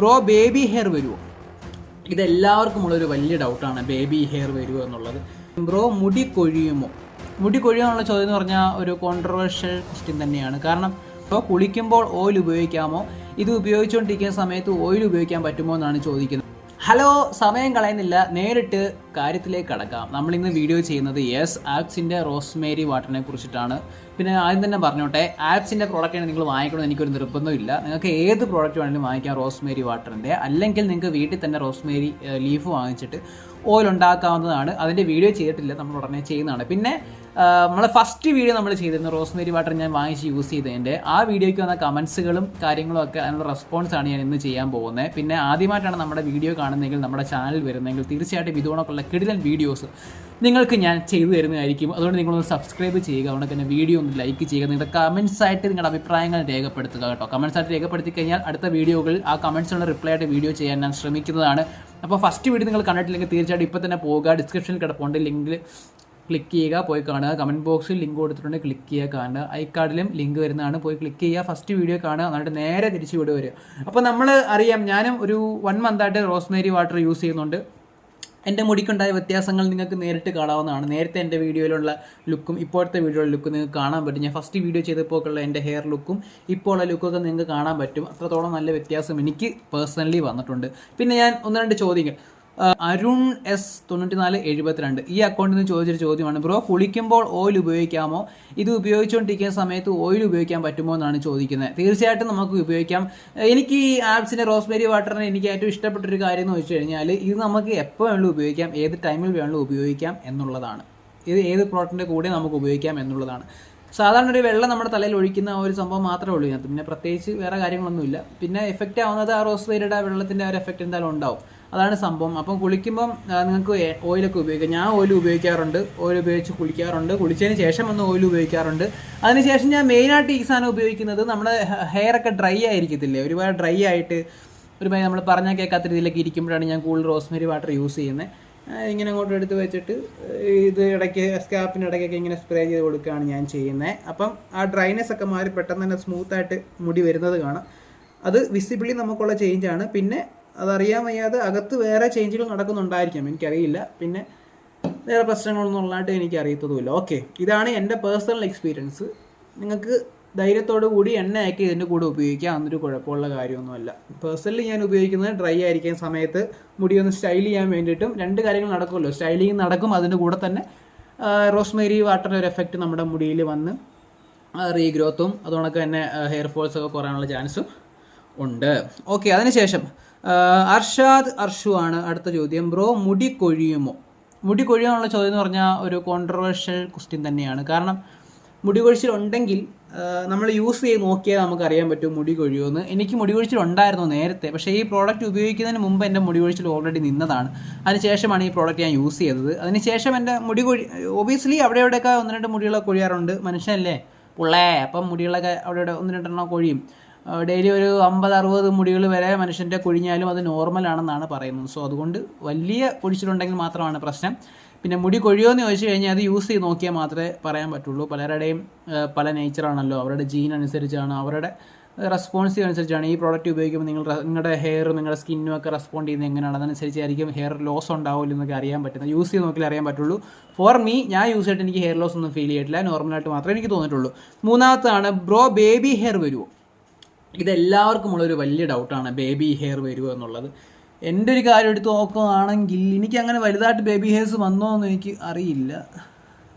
Bro baby hair വരുമോ ഇതെല്ലാവർക്കും ഉള്ളൊരു വലിയ ഡൗട്ടാണ് ബേബി ഹെയർ വരുമോ എന്നുള്ളത്. ബ്രോ മുടി കൊഴിയുമോ? മുടി കൊഴിയാനുള്ള ചോദ്യം എന്ന് പറഞ്ഞാൽ ഒരു കോൺട്രവേഴ്ഷ്യൽ ക്വസ്റ്റ്യൻ തന്നെയാണ്. കാരണം ഇപ്പോൾ കുളിക്കുമ്പോൾ ഓയിൽ ഉപയോഗിക്കാമോ? ഇത് ഉപയോഗിച്ചുകൊണ്ടിരിക്കുന്ന സമയത്ത് ഓയിൽ ഉപയോഗിക്കാൻ പറ്റുമോ എന്നാണ് ചോദിക്കുന്നത്. ഹലോ സമയം കളയുന്നില്ല. നേരിട്ട് കാര്യത്തിലേക്ക് കടക്കാം. നമ്മൾ ഇന്ന് വീഡിയോ ചെയ്യുന്നത് യെസ് ആപ്സിന്റെ റോസ്മേരി വാട്ടറിനെ കുറിച്ചിട്ടാണ്. പിന്നെ ആദ്യം തന്നെ പറഞ്ഞോട്ടെ ആപ്സിന്റെ പ്രോഡക്റ്റാണ് നിങ്ങൾ വാങ്ങിക്കണമെന്ന് എനിക്കൊരു നിർബന്ധമില്ല. നിങ്ങൾക്ക് ഏത് പ്രോഡക്റ്റ് വേണമെങ്കിലും വാങ്ങിക്കാം റോസ്മേരി വാട്ടറിന്റെ അല്ലെങ്കിൽ നിങ്ങൾക്ക് വീട്ടിൽ തന്നെ റോസ്മേരി ലീഫ് വാങ്ങിച്ചിട്ട് ഓയിൽ ഉണ്ടാക്കാവുന്നതാണ്. അതിന്റെ വീഡിയോ ചെയ്തിട്ടില്ല നമ്മൾ ഉടനെ ചെയ്യുന്നതാണ്. പിന്നെ നമ്മൾ ഫസ്റ്റ് വീഡിയോ നമ്മൾ ചെയ്തിരുന്നു. റോസ്മേരി വാട്ടർ ഞാൻ വാങ്ങിച്ച് യൂസ് ചെയ്തതിന്റെ ആ വീഡിയോയ്ക്ക് വന്ന കമൻസുകളും കാര്യങ്ങളും ഒക്കെ അതിനുള്ള റെസ്പോൺസാണ് ഞാൻ ഇന്ന് ചെയ്യാൻ പോകുന്നത്. പിന്നെ ആദ്യമായിട്ടാണ് നമ്മുടെ വീഡിയോ കാണുന്നതെങ്കിൽ നമ്മുടെ ചാനൽ വരുന്നതെങ്കിൽ തീർച്ചയായിട്ടും ഇതുകൊണ്ടൊക്കെയുള്ള കിടിലൻ വീഡിയോസ് നിങ്ങൾക്ക് ഞാൻ ചെയ്തു തരുന്നതായിരിക്കും. അതുകൊണ്ട് നിങ്ങളൊന്ന് സബ്സ്ക്രൈബ് ചെയ്യുക. അതുകൊണ്ട് തന്നെ വീഡിയോ ഒന്ന് ലൈക്ക് ചെയ്യുക. നിങ്ങളുടെ കമൻസ് ആയിട്ട് നിങ്ങളുടെ അഭിപ്രായങ്ങൾ രേഖപ്പെടുത്തുക കേട്ടോ. കമൻസ് ആയിട്ട് രേഖപ്പെടുത്തി കഴിഞ്ഞാൽ അടുത്ത വീഡിയോകളിൽ ആ കമൻസിനുള്ള റിപ്ലൈ ആയിട്ട് വീഡിയോ ചെയ്യാൻ ഞാൻ ശ്രമിക്കുന്നതാണ്. അപ്പോൾ ഫസ്റ്റ് വീഡിയോ നിങ്ങൾ കണ്ടിട്ടില്ലെങ്കിൽ തീർച്ചയായിട്ടും ഇപ്പോൾ തന്നെ പോവുക. ഡിസ്ക്രിപ്ഷനിൽ കിടപ്പുണ്ട്. ലിങ്കിൽ ക്ലിക്ക് ചെയ്യുക പോയി കാണുക. കമന്റ് ബോക്സിൽ ലിങ്ക് കൊടുത്തിട്ടുണ്ട് ക്ലിക്ക് ചെയ്യുക കാണുക. ഐ കാർഡിലും ലിങ്ക് വരുന്നതാണ്. പോയി ക്ലിക്ക് ചെയ്യുക. ഫസ്റ്റ് വീഡിയോ കാണുക. എന്നിട്ട് നേരെ തിരിച്ച് വീഡിയോ വരിക. അപ്പോൾ നമ്മൾ അറിയാം ഞാനും ഒരു വൺ മന്തായിട്ട് റോസ്മേരി വാട്ടർ യൂസ് ചെയ്യുന്നുണ്ട്. എന്റെ മുടിക്കുണ്ടായ വ്യത്യാസങ്ങൾ നിങ്ങൾക്ക് നേരിട്ട് കാണാവുന്നതാണ്. നേരത്തെ എന്റെ വീഡിയോയിലുള്ള ലുക്കും ഇപ്പോഴത്തെ വീഡിയോയിലുള്ള ലുക്കും നിങ്ങൾക്ക് കാണാൻ പറ്റും. ഞാൻ ഫസ്റ്റ് വീഡിയോ ചെയ്തപ്പോഴുള്ള എന്റെ ഹെയർ ലുക്കും ഇപ്പോൾ ഉള്ള ലുക്കൊക്കെ നിങ്ങൾക്ക് കാണാൻ പറ്റും. അത്രത്തോളം നല്ല വ്യത്യാസം എനിക്ക് പേഴ്സണലി വന്നിട്ടുണ്ട്. പിന്നെ ഞാൻ ഒന്ന് രണ്ട് ചോദ്യങ്ങൾ. അരുൺ എസ് തൊണ്ണൂറ്റി നാല് എഴുപത്തിരണ്ട്. ഈ അക്കൗണ്ടിൽ നിന്ന് ചോദിച്ചൊരു ചോദ്യമാണ്. ബ്രോ കുളിക്കുമ്പോൾ ഓയിൽ ഉപയോഗിക്കാമോ? ഇത് ഉപയോഗിച്ചുകൊണ്ടിരിക്കുന്ന സമയത്ത് ഓയിൽ ഉപയോഗിക്കാൻ പറ്റുമോ എന്നാണ് ചോദിക്കുന്നത്. തീർച്ചയായിട്ടും നമുക്ക് ഉപയോഗിക്കാം. എനിക്ക് ഈ ആപ്സിന്റെ റോസ്ബെറി വാട്ടറിന് എനിക്ക് ഏറ്റവും ഇഷ്ടപ്പെട്ടൊരു കാര്യം എന്ന് വെച്ച് കഴിഞ്ഞാൽ ഇത് നമുക്ക് എപ്പോൾ വേണമെങ്കിലും ഉപയോഗിക്കാം. ഏത് ടൈമിൽ വേണമെങ്കിലും ഉപയോഗിക്കാം എന്നുള്ളതാണ്. ഇത് ഏത് പ്രോഡക്റ്റിന്റെ കൂടെ നമുക്ക് ഉപയോഗിക്കാം എന്നുള്ളതാണ്. സാധാരണ ഒരു വെള്ളം നമ്മുടെ തലയിൽ ഒഴിക്കുന്ന ഒരു സംഭവം മാത്രമേ ഉള്ളൂ ഇതിനകത്ത്. പിന്നെ പ്രത്യേകിച്ച് വേറെ കാര്യങ്ങളൊന്നുമില്ല. പിന്നെ എഫക്റ്റ് ആവുന്നത് ആ റോസ്ബെറിയുടെ വെള്ളത്തിന്റെ ഒരു എഫക്റ്റ് എന്തായാലും ഉണ്ടാവും. അതാണ് സംഭവം. അപ്പം കുളിക്കുമ്പം നിങ്ങൾക്ക് ഓയിലൊക്കെ ഉപയോഗിക്കാം. ഞാൻ ഓയിൽ ഉപയോഗിക്കാറുണ്ട്. ഓയിൽ ഉപയോഗിച്ച് കുളിക്കാറുണ്ട്. കുളിച്ചതിന് ശേഷം ഒന്ന് ഓയിൽ ഉപയോഗിക്കാറുണ്ട്. അതിനുശേഷം ഞാൻ മെയിനായിട്ട് ഈ സാധനം ഉപയോഗിക്കുന്നത് നമ്മുടെ ഹെയർ ഒക്കെ ഡ്രൈ ആയിരിക്കത്തില്ലേ? ഒരുപാട് ഡ്രൈ ആയിട്ട് ഒരുപാട് നമ്മൾ പറഞ്ഞാൽ കേൾക്കാത്ത രീതിയിലൊക്കെ ഇരിക്കുമ്പോഴാണ് ഞാൻ കൂടുതൽ റോസ്മേരി വാട്ടർ യൂസ് ചെയ്യുന്നത്. ഇങ്ങനെ അങ്ങോട്ട് എടുത്ത് വെച്ചിട്ട് ഇത് ഇടയ്ക്ക് സ്കാപ്പിന് ഇടയ്ക്കൊക്കെ ഇങ്ങനെ സ്പ്രേ ചെയ്ത് കൊടുക്കുകയാണ് ഞാൻ ചെയ്യുന്നത്. അപ്പം ആ ഡ്രൈനെസ് ഒക്കെ മാറി പെട്ടെന്ന് തന്നെ സ്മൂത്തായിട്ട് മുടി വരുന്നത് കാണാം. അത് വിസിബിളി നമുക്കുള്ള ചേഞ്ചാണ് പിന്നെ അതറിയാൻ വയ്യാതെ അകത്ത് വേറെ ചേഞ്ചുകൾ നടക്കുന്നുണ്ടായിരിക്കാം. എനിക്കറിയില്ല. പിന്നെ വേറെ പ്രശ്നങ്ങളൊന്നും ഉള്ളതായിട്ട് എനിക്ക് അറിയത്തതുമില്ല ഓക്കെ ഇതാണ് എന്റെ പേഴ്സണൽ എക്സ്പീരിയൻസ് നിങ്ങൾക്ക് ധൈര്യത്തോടു കൂടി എണ്ണയൊക്കെ ഇതിന്റെ കൂടെ ഉപയോഗിക്കാം. അന്നൊരു കുഴപ്പമുള്ള കാര്യമൊന്നുമല്ല. പേഴ്സണലി ഞാൻ ഉപയോഗിക്കുന്നത് ഡ്രൈ ആയിരിക്കുന്ന സമയത്ത് മുടി ഒന്ന് സ്റ്റൈൽ ചെയ്യാൻ വേണ്ടിയിട്ടും രണ്ട് കാര്യങ്ങൾ നടക്കുമല്ലോ. സ്റ്റൈലിങ് നടക്കും. അതിന്റെ കൂടെ തന്നെ റോസ്മേരി വാട്ടറിന്റെ ഒരു എഫക്റ്റ് നമ്മുടെ മുടിയിൽ വന്ന് റീഗ്രോത്തും അതുകൊണ്ടൊക്കെ തന്നെ ഹെയർ ഫോൾസ് ഒക്കെ കുറയാനുള്ള ചാൻസും ഉണ്ട്. ഓക്കെ അതിനുശേഷം അർഷാദ് അർഷു ആണ് അടുത്ത ചോദ്യം. ബ്രോ മുടി കൊഴിയുമോ? മുടി കൊഴിയാനുള്ള ചോദ്യം എന്ന് പറഞ്ഞാൽ ഒരു കോൺട്രവേഴ്ഷ്യൽ ക്വസ്റ്റ്യൻ തന്നെയാണ്. കാരണം മുടി കൊഴിച്ചിലുണ്ടെങ്കിൽ നമ്മൾ യൂസ് ചെയ്ത് നോക്കിയാൽ നമുക്ക് അറിയാൻ പറ്റും മുടി കൊഴിയുമെന്ന്. എനിക്ക് മുടി കൊഴിച്ചിലുണ്ടായിരുന്നു നേരത്തെ. പക്ഷേ ഈ പ്രോഡക്റ്റ് ഉപയോഗിക്കുന്നതിന് മുമ്പ് എന്റെ മുടി കൊഴിച്ചിൽ ഓൾറെഡി നിന്നതാണ്. അതിനുശേഷമാണ് ഈ പ്രോഡക്റ്റ് ഞാൻ യൂസ് ചെയ്തത്. അതിനുശേഷം എന്റെ മുടി കൊഴി ഒബിയസ്ലി അവിടെ ഇവിടെയൊക്കെ ഒന്ന് രണ്ട് മുടികളൊക്കെ കൊഴിയാറുണ്ട്. മനുഷ്യനല്ലേ? പുള്ളേ അപ്പം മുടികളൊക്കെ അവിടെ ഇവിടെ ഒന്ന് രണ്ടെണ്ണം കൊഴിയും. ഡെയിലി ഒരു അമ്പത് അറുപത് മുടികൾ വരെ മനുഷ്യന്റെ കൊഴിഞ്ഞാലും അത് നോർമലാണെന്നാണ് പറയുന്നത്. സോ അതുകൊണ്ട് വലിയ കൊഴിച്ചിലുണ്ടെങ്കിൽ മാത്രമാണ് പ്രശ്നം. പിന്നെ മുടി കൊഴിയുമെന്ന് ചോദിച്ചു കഴിഞ്ഞാൽ അത് യൂസ് ചെയ്ത് നോക്കിയാൽ മാത്രമേ പറയാൻ പറ്റുള്ളൂ. പലരുടെയും പല നേച്ചറാണല്ലോ അവരുടെ ജീൻ അനുസരിച്ചാണ് അവരുടെ റെസ്പോൺസീവ് അനുസരിച്ചാണ്. ഈ പ്രോഡക്റ്റ് ഉപയോഗിക്കുമ്പോൾ നിങ്ങൾ നിങ്ങളുടെ ഹെയറും നിങ്ങളുടെ സ്കിന്നും ഒക്കെ റെസ്പോണ്ട് ചെയ്യുന്നത് എങ്ങനെയാണ്? അതനുസരിച്ചായിരിക്കും ഹെയർ ലോസ് ഉണ്ടാവില്ല എന്നൊക്കെ അറിയാൻ പറ്റുന്നത്. യൂസ് ചെയ്ത് നോക്കിയാൽ അറിയാൻ പറ്റുള്ളൂ. ഫോർ മീ ഞാൻ യൂസ് ചെയ്തിട്ട് എനിക്ക് ഹെയർ ലോസ് ഒന്നും ഫീൽ ചെയ്തിട്ടില്ല. നോർമലായിട്ട് മാത്രമേ എനിക്ക് തോന്നിയിട്ടുള്ളൂ. മൂന്നാമത്താണ് ബ്രോ ബേബി ഹെയർ വരുമോ ഇതെല്ലാവർക്കും ഉള്ളൊരു വലിയ ഡൗട്ടാണ് ബേബി ഹെയർ വരുമോ എന്നുള്ളത്. എന്റെ ഒരു കാര്യം എടുത്ത് നോക്കുകയാണെങ്കിൽ എനിക്ക് അങ്ങനെ വലുതായിട്ട് ബേബി ഹെയർസ് വന്നോ എന്ന് എനിക്ക് അറിയില്ല.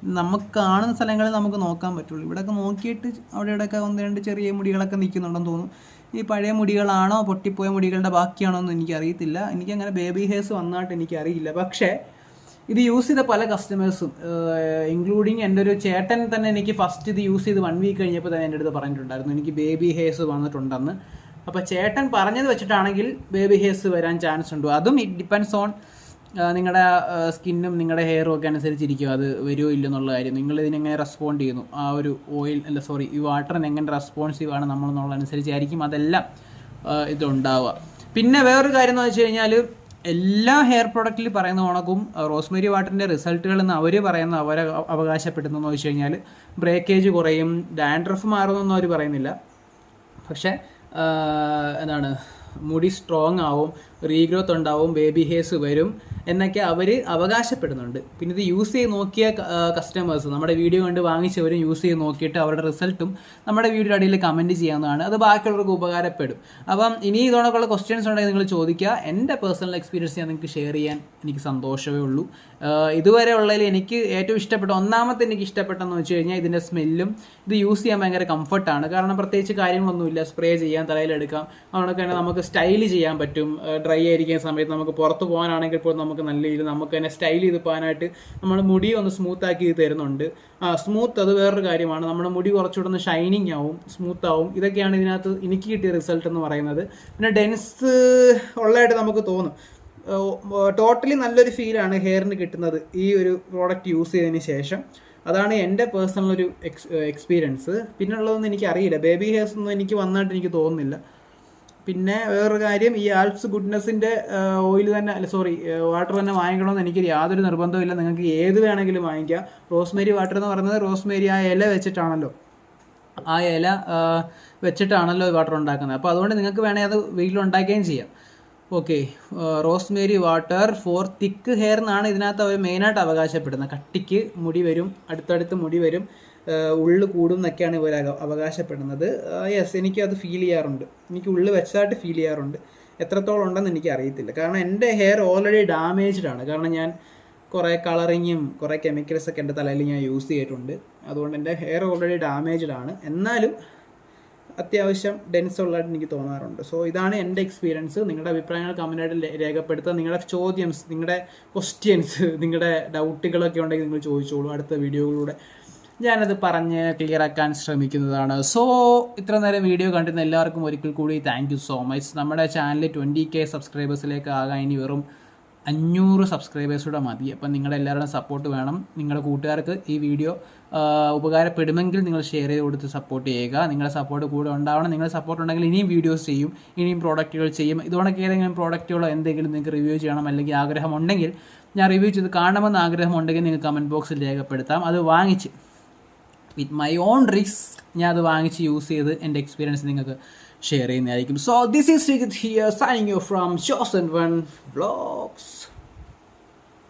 നമുക്ക് കാണുന്ന സ്ഥലങ്ങളിൽ നമുക്ക് നോക്കാൻ പറ്റുള്ളൂ. ഇവിടെയൊക്കെ നോക്കിയിട്ട് അവിടെ ഇവിടെയൊക്കെ ഒന്ന് രണ്ട് ചെറിയ മുടികളൊക്കെ നിൽക്കുന്നുണ്ടെന്ന് തോന്നുന്നു. ഈ പഴയ മുടികളാണോ പൊട്ടിപ്പോയ മുടികളുടെ ബാക്കിയാണോ എന്ന് എനിക്കറിയത്തില്ല. എനിക്കങ്ങനെ ബേബി ഹെയർസ് വന്നതായിട്ട് എനിക്കറിയില്ല. പക്ഷേ ഇത് യൂസ് ചെയ്ത പല കസ്റ്റമേഴ്സും ഇൻക്ലൂഡിങ് എന്റെ ഒരു ചേട്ടൻ തന്നെ എനിക്ക് ഫസ്റ്റ് ഇത് യൂസ് ചെയ്ത് വൺ വീക്ക് കഴിഞ്ഞപ്പോൾ തന്നെ എന്റെ അടുത്ത് പറഞ്ഞിട്ടുണ്ടായിരുന്നു. എനിക്ക് ബേബി ഹെയർസ് വന്നിട്ടുണ്ടെന്ന്. അപ്പോൾ ചേട്ടൻ പറഞ്ഞത് വെച്ചിട്ടാണെങ്കിൽ ബേബി ഹെയർസ് വരാൻ ചാൻസ് ഉണ്ട്. അതും ഇറ്റ് ഡിപ്പെൻസ് ഓൺ നിങ്ങളുടെ സ്കിന്നും നിങ്ങളുടെ ഹെയറും ഒക്കെ അനുസരിച്ചിരിക്കും. അത് വരുമോ ഇല്ലെന്നുള്ള കാര്യം. നിങ്ങൾ ഇതിനെങ്ങനെ റെസ്പോണ്ട് ചെയ്യുന്നു? ആ ഒരു ഓയിൽ അല്ല സോറി ഈ വാട്ടറിന് എങ്ങനെ റെസ്പോൺസീവ് ആണ് നമ്മളെന്നുള്ളതനുസരിച്ചായിരിക്കും അതെല്ലാം ഇതുണ്ടാവുക. പിന്നെ വേറൊരു കാര്യം എന്ന് വെച്ച് കഴിഞ്ഞാൽ എല്ലാ ഹെയർ പ്രൊഡക്റ്റിൽ പറയുന്ന കണക്കും റോസ്മേരി വാട്ടറിന്റെ റിസൾട്ടുകൾ എന്ന് അവർ പറയുന്ന അവർ അവകാശപ്പെടുന്നതെന്ന് വെച്ച് കഴിഞ്ഞാൽ ബ്രേക്കേജ് കുറയും ഡാൻഡ്രഫ് മാറുമെന്നൊന്നും അവർ പറയുന്നില്ല. പക്ഷേ എന്താണ് മുടി സ്ട്രോങ് ആവും റീഗ്രോത്ത് ഉണ്ടാവും ബേബി ഹെയർസ് വരും എന്നൊക്കെ അവർ അവകാശപ്പെടുന്നുണ്ട്. പിന്നെ ഇത് യൂസ് ചെയ്ത് നോക്കിയ കസ്റ്റമേഴ്സ് നമ്മുടെ വീഡിയോ കണ്ട് വാങ്ങിച്ചവരും യൂസ് ചെയ്ത് നോക്കിയിട്ട് അവരുടെ റിസൾട്ടും നമ്മുടെ വീഡിയോ അടിയിൽ കമന്റ് ചെയ്യാവുന്നതാണ്. അത് ബാക്കിയുള്ളവർക്ക് ഉപകാരപ്പെടും. അപ്പം ഇനി ഇതോടൊക്കെയുള്ള ക്വസ്റ്റ്യൻസ് ഉണ്ടെങ്കിൽ നിങ്ങൾ ചോദിക്കുക. എന്റെ പേഴ്സണൽ എക്സ്പീരിയൻസ് ഞാൻ നിങ്ങൾക്ക് ഷെയർ ചെയ്യാൻ എനിക്ക് സന്തോഷമേ ഉള്ളൂ. ഇതുവരെ ഉള്ളതിൽ എനിക്ക് ഏറ്റവും ഇഷ്ടപ്പെട്ട ഒന്നാമത്തെ എനിക്ക് ഇഷ്ടപ്പെട്ടെന്ന് വെച്ച് കഴിഞ്ഞാൽ ഇതിന്റെ സ്മെല്ലും ഇത് യൂസ് ചെയ്യാൻ ഭയങ്കര കംഫർട്ടാണ് കാരണം പ്രത്യേകിച്ച് കാര്യങ്ങളൊന്നുമില്ല. സ്പ്രേ ചെയ്യാൻ തലയിലെടുക്കാം അതുകൊണ്ടൊക്കെ തന്നെ നമുക്ക് സ്റ്റൈൽ ചെയ്യാൻ പറ്റും. ഡ്രൈ ആയിരിക്കുന്ന സമയത്ത് നമുക്ക് പുറത്ത് പോകാനാണെങ്കിൽ പോലും നമുക്ക് നല്ല രീതിയിൽ നമുക്ക് തന്നെ സ്റ്റൈൽ ചെയ്ത് പോകാനായിട്ട് നമ്മൾ മുടി ഒന്ന് സ്മൂത്ത് ആക്കി തരുന്നുണ്ട്. സ്മൂത്ത് അത് വേറൊരു കാര്യമാണ്. നമ്മുടെ മുടി കുറച്ചുകൂടെ ഒന്ന് ഷൈനിങ് ആവും സ്മൂത്ത് ആവും. ഇതൊക്കെയാണ് ഇതിനകത്ത് എനിക്ക് കിട്ടിയ റിസൾട്ട് എന്ന് പറയുന്നത്. പിന്നെ ഡെൻസ് ഉള്ളതായിട്ട് നമുക്ക് തോന്നും. ടോട്ടലി നല്ലൊരു ഫീലാണ് ഹെയറിന് കിട്ടുന്നത് ഈ ഒരു പ്രോഡക്റ്റ് യൂസ് ചെയ്തതിന് ശേഷം. അതാണ് എന്റെ പേഴ്സണൽ ഒരു എക്സ് എക്സ്പീരിയൻസ് പിന്നെ ഉള്ളതൊന്നും എനിക്ക് അറിയില്ല ബേബി ഹെയർസ് ഒന്നും എനിക്ക് വന്നായിട്ട് എനിക്ക് തോന്നുന്നില്ല. പിന്നെ വേറൊരു കാര്യം ഈ ആൽപ്സ് ഗുഡ്നെസ്സിന്റെ ഓയിൽ തന്നെ അല്ല സോറി വാട്ടർ തന്നെ വാങ്ങിക്കണമെന്ന് എനിക്ക് യാതൊരു നിർബന്ധമില്ല നിങ്ങൾക്ക് ഏത് വേണമെങ്കിലും വാങ്ങിക്കാം. റോസ്മേരി വാട്ടർ എന്ന് പറയുന്നത് റോസ്മേരി ആ ഇല വെച്ചിട്ടാണല്ലോ. ആ ഇല വെച്ചിട്ടാണല്ലോ വാട്ടർ ഉണ്ടാക്കുന്നത്. അപ്പോൾ അതുകൊണ്ട് നിങ്ങൾക്ക് വേണമെങ്കിൽ അത് വീട്ടിലുണ്ടാക്കുകയും ചെയ്യാം. Okay rosemary water for thick hair എന്നാണ് ഇതിനകത്ത് അവർ മെയിനായിട്ട് അവകാശപ്പെടുന്നത്. കട്ടിക്ക് മുടി വരും അടുത്തടുത്ത് മുടി വരും ഉള്ളു കൂടും എന്നൊക്കെയാണ് ഇവർ അവകാശപ്പെടുന്നത്. യെസ് എനിക്ക് അത് ഫീൽ ചെയ്യാറുണ്ട്. എനിക്ക് ഉള്ളു വെച്ചതായിട്ട് ഫീൽ ചെയ്യാറുണ്ട്. എത്രത്തോളം ഉണ്ടെന്ന് എനിക്ക് അറിയത്തില്ല കാരണം എന്റെ ഹെയർ ഓൾറെഡി ഡാമേജ്ഡ് ആണ്. കാരണം ഞാൻ കുറേ കളറിങ്ങും കുറേ കെമിക്കൽസൊക്കെ എന്റെ തലയിൽ ഞാൻ യൂസ് ചെയ്തിട്ടുണ്ട്. അതുകൊണ്ട് എന്റെ ഹെയർ ഓൾറെഡി ഡാമേജ്ഡ് ആണ്. എന്നാലും അത്യാവശ്യം ഡെൻസ് ഉള്ളതായിട്ട് എനിക്ക് തോന്നാറുണ്ട്. സോ ഇതാണ് എന്റെ എക്സ്പീരിയൻസ് നിങ്ങളുടെ അഭിപ്രായങ്ങൾ കമന്റായിട്ട് രേഖപ്പെടുത്തുക. നിങ്ങളുടെ ചോദ്യംസ് നിങ്ങളുടെ ക്വസ്റ്റ്യൻസ് നിങ്ങളുടെ ഡൗട്ടുകളൊക്കെ ഉണ്ടെങ്കിൽ നിങ്ങൾ ചോദിച്ചോളൂ അടുത്ത വീഡിയോകളിലൂടെ ഞാനത് പറഞ്ഞ് ക്ലിയർ ആക്കാൻ ശ്രമിക്കുന്നതാണ്. സോ ഇത്ര നേരം വീഡിയോ കണ്ടിരുന്ന എല്ലാവർക്കും ഒരിക്കൽ കൂടി താങ്ക് യു സോ മച്ച് നമ്മുടെ ചാനൽ ട്വന്റി കെ സബ്സ്ക്രൈബേഴ്സിലേക്ക് ആകാൻ ഇനി വെറും അഞ്ഞൂറ് സബ്സ്ക്രൈബേഴ്സൂടെ മതി. അപ്പം നിങ്ങളുടെ എല്ലാവരുടെയും സപ്പോർട്ട് വേണം. നിങ്ങളുടെ കൂട്ടുകാർക്ക് ഈ വീഡിയോ ഉപകാരപ്പെടുമെങ്കിൽ നിങ്ങൾ ഷെയർ ചെയ്ത് കൊടുത്ത് സപ്പോർട്ട് ചെയ്യുക. നിങ്ങളുടെ സപ്പോർട്ട് കൂടെ ഉണ്ടാവണം. നിങ്ങളുടെ സപ്പോർട്ട് ഉണ്ടെങ്കിൽ ഇനിയും വീഡിയോസ് ചെയ്യും. ഇനിയും പ്രോഡക്റ്റുകൾ ചെയ്യും. ഇതുകൊണ്ടൊക്കെ ഏതെങ്കിലും പ്രോഡക്റ്റുകളോ എന്തെങ്കിലും നിങ്ങൾക്ക് റിവ്യൂ ചെയ്യണം അല്ലെങ്കിൽ ആഗ്രഹമുണ്ടെങ്കിൽ ഞാൻ റിവ്യൂ ചെയ്ത് കാണണമെന്ന് ആഗ്രഹമുണ്ടെങ്കിൽ നിങ്ങൾക്ക് കമന്റ് ബോക്സിൽ രേഖപ്പെടുത്താം. അത് വാങ്ങിച്ച് വിത്ത് മൈ ഓൺ റിസ്ക് ഞാൻ അത് വാങ്ങിച്ച് യൂസ് ചെയ്ത് എന്റെ എക്സ്പീരിയൻസ് നിങ്ങൾക്ക് ഷെയർ ചെയ്യുന്നതായിരിക്കും so this is here signing you from shows and one vlogs